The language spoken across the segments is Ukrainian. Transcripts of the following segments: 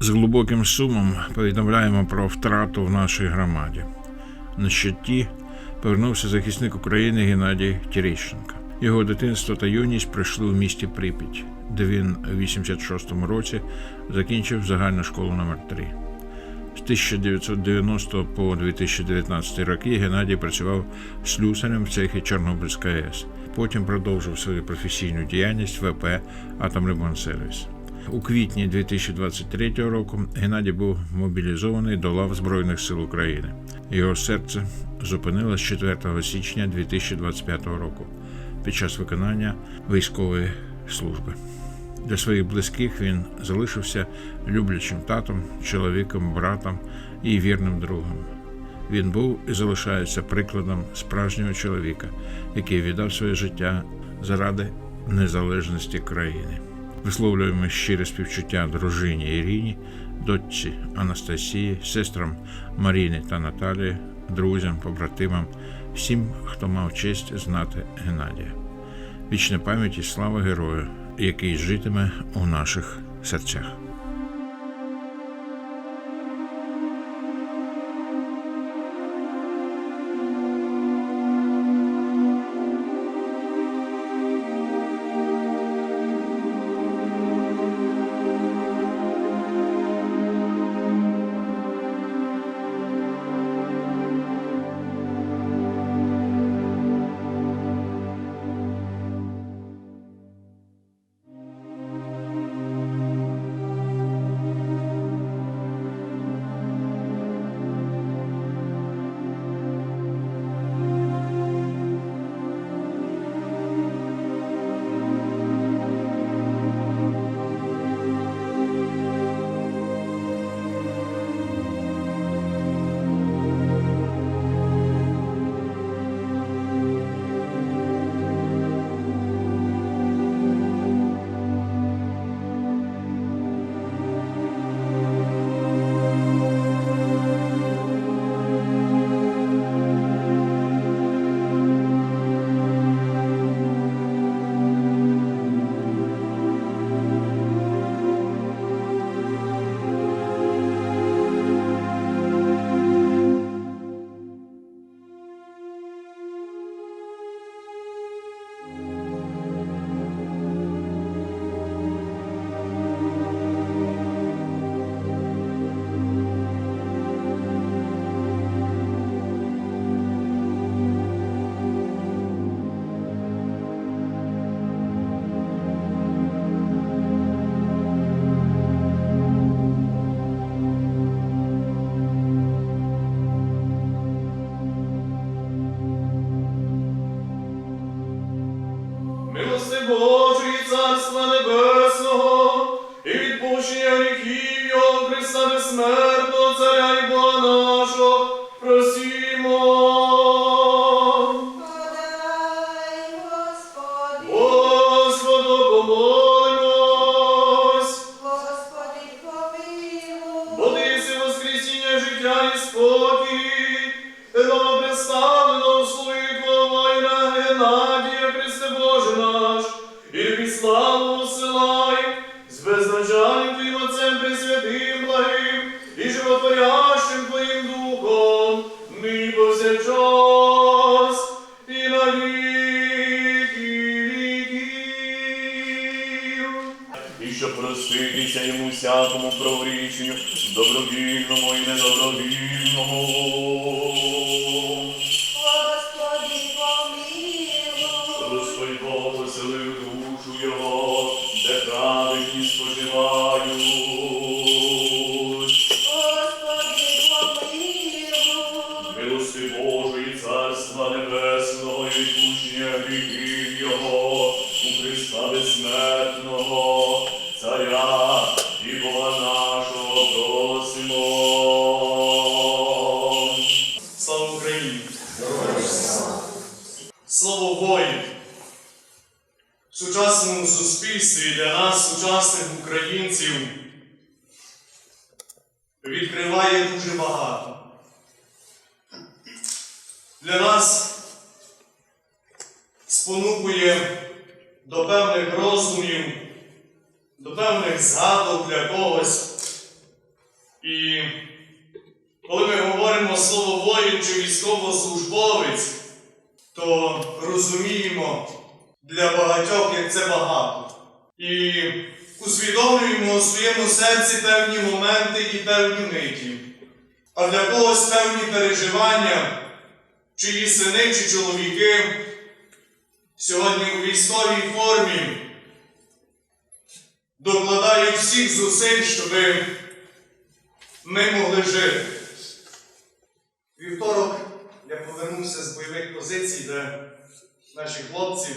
З глибоким сумом повідомляємо про втрату в нашій громаді. На щиті повернувся захисник України Геннадій Терещенко. Його дитинство та юність пройшли у місті Прип'ять, де він у 86-му році закінчив загальну школу номер 3 З 1990 по 2019 роки Геннадій працював слюсарем в цехі Чорнобильська АЕС. Потім продовжив свою професійну діяльність в ВП «Атомремонтсервіс». У квітні 2023 року Геннадій був мобілізований до лав Збройних сил України. Його серце зупинилось 4 січня 2025 року під час виконання військової служби. Для своїх близьких він залишився люблячим татом, чоловіком, братом і вірним другом. Він був і залишається прикладом справжнього чоловіка, який віддав своє життя заради незалежності країни. Висловлюємо щире співчуття дружині Іріні, дочці Анастасії, сестрам Маріни та Наталії, друзям, побратимам, всім, хто мав честь знати Геннадія. Вічна пам'ять і слава герою, який житиме у наших серцях. Йому всякому прогрішенню, добровільному і недобровільному. спонукує до певних розумів, до певних згадок для когось. І коли ми говоримо слово воїн чи військовослужбовець, то розуміємо для багатьох, як це багато. І усвідомлюємо у своєму серці певні моменти і певні миті, а для когось певні переживання, чиї сини чи чоловіки сьогодні у військовій формі докладають всіх зусиль, щоб ми могли жити. Вівторок я повернувся з бойових позицій, де наші хлопці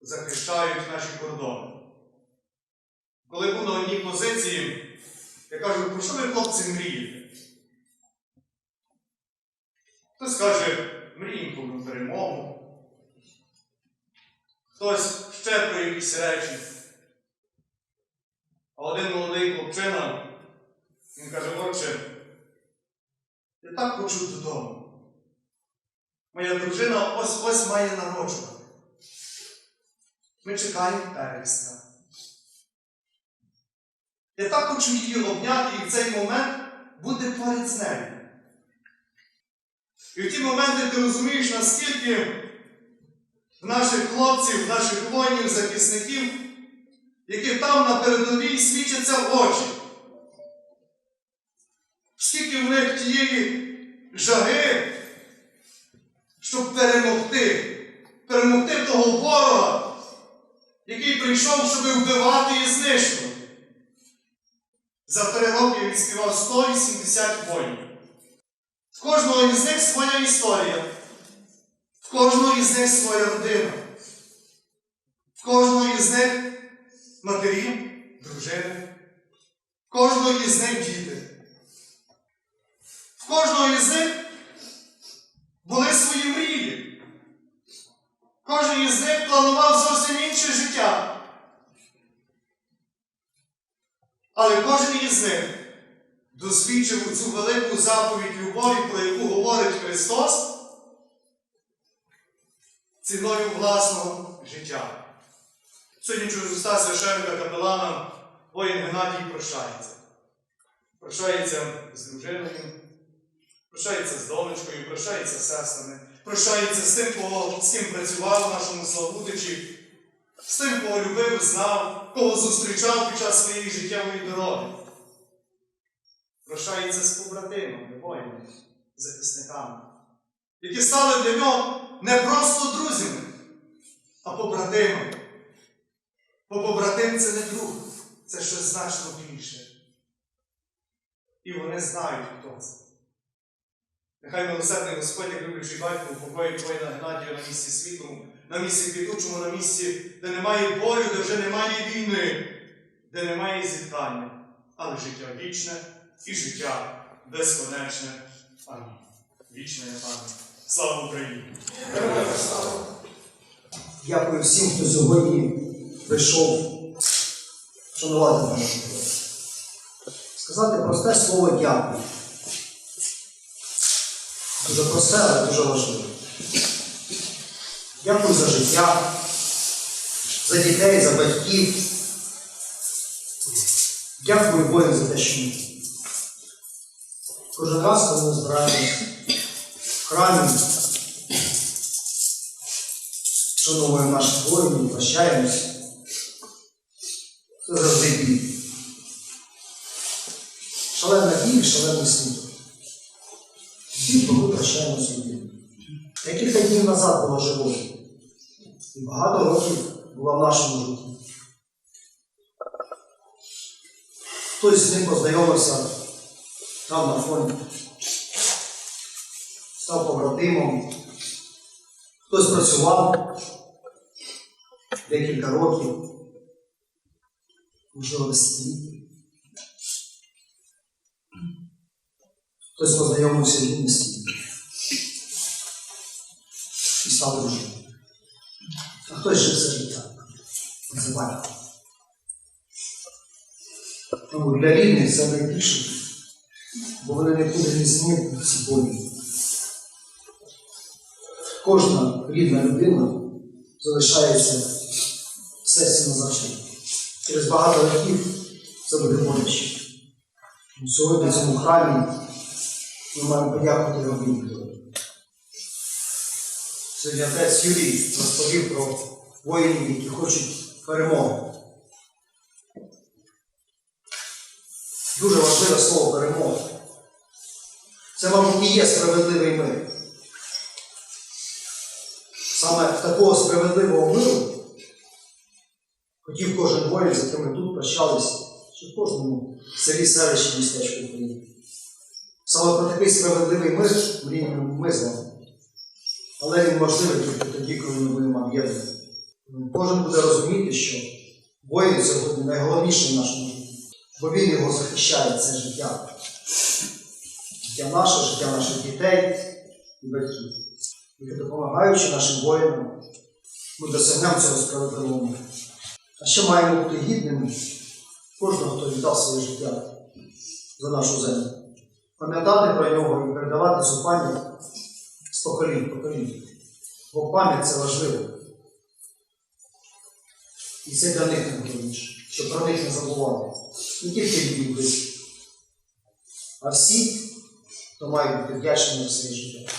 захищають наші кордони. Коли був на одній позиції, я кажу, про що ви, хлопці, мрієте? Хтось каже, мріємо про перемогу. Хтось ще про якісь речі. А один молодий хлопчина, він каже, отче, я так хочу додому. Моя дружина ось ось має народжувати. Ми чекаємо переста. Я так хочу її обняти і в цей момент бути поряд з нею. І в ті моменти ти розумієш, наскільки наших хлопців, наших воїнів, захисників, які там на передовій світяться в очі. Скільки в них тієї жаги, щоб перемогти, перемогти того ворога, який прийшов, щоб вбивати і знищувати. За три роки він співав 180 воїнів. Кожного із них своя історія, в кожного із них своя родина, в кожного із них матері, дружини, в кожного із них діти. В кожного із них були свої мрії. Кожен із них планував зовсім інше життя. Але кожен із них досвідчив цю велику заповідь любові, про яку говорить Христос, ціною власного життя. Сьогодні через уста священника капелана воїн Геннадій прощається. Прощається з дружиною, прощається з донечкою, прощається з сестрами, прощається з тим, кого, з ким працював в нашому Славутичі, з тим, кого любив, знав, кого зустрічав під час своєї життєвої дороги. Прощається з побратимами, воїнами, захисниками, які стали для нього не просто друзями, а побратимами. Бо побратим це не друг, це щось значно більше. І вони знають, хто це. Нехай милосердний Господь, як люблячий батько, упокоїть воїна Геннадія на місці світлому, на місці квітучому, на місці, де немає болю, де вже немає війни, де немає зіткання, але життя вічне і життя безконечне. Амінь. Вічне є пам'ять. Слава Україні! Дякую всім, хто сьогодні прийшов шанувати нашу. Сказати просте слово дякую. Дуже просте, але дуже важливе. Дякую за життя, за дітей, за батьків. Дякую Богу за те, що. Кожен раз, коли ми збираємося в храмі, шануємо наших воїнів, прощаємось. Це завжди біль. Шалена біль, шалений. Біль, бо ми прощаємо з. Я кілька днів назад була живою. І багато років була в нашому житті. Хтось з ним познайомився там на фоні. Став побратимом. Хтось працював декілька років, можливо, десятиліття. Хтось познайомився в юності і став дружиною. А хтось жив все життя. Батько. Тому для рідних це найбільше, бо вони не будуть ні змін в цій кожна рідна людина залишається в серці назавжди. Через багато років це буде боляче. Сьогодні в цьому храмі Ми маємо подякувати Робіту. Сьогодні отець Юрій розповів про воїнів, які хочуть перемоги. Дуже важливе слово перемога. Це, мабуть, і є справедливий мир. Саме такого справедливого миру хотів кожен воїн, з яким тут прощалися, чи в кожному селі, селищі, містечку України. Саме про такий справедливий мир мріємо ми з вами. Але він можливий тільки тоді, коли ми будемо об'єднані. Кожен буде розуміти, що воїн сьогодні найголовніший в нашому житті, бо він його захищає, це життя. Життя наше, життя наших дітей і батьків. І допомагаючи нашим воїнам, ми досягнемо цього справедливого. А ще маємо бути гідними кожного, хто віддав своє життя за нашу землю. Пам'ятати про нього і передавати цю пам'ять з поколінь в покоління. Бо пам'ять це важливо. І це для них найголовніше, щоб про них не забувати. Не тільки близькі, а всі, хто має бути вдячним своє життя.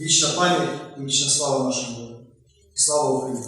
Вічна пам'ять і вічна слава нашому Богу. Слава Україні!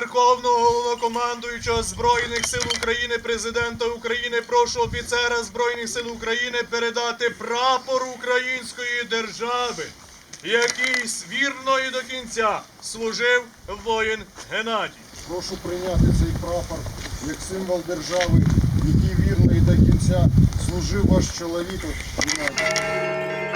Верховного Головнокомандуючого Збройних сил України, президента України, прошу офіцера Збройних сил України передати прапор української держави, який вірно і до кінця служив воїн Геннадій. Прошу прийняти цей прапор як символ держави, який вірно і до кінця служив ваш чоловік. Геннадій.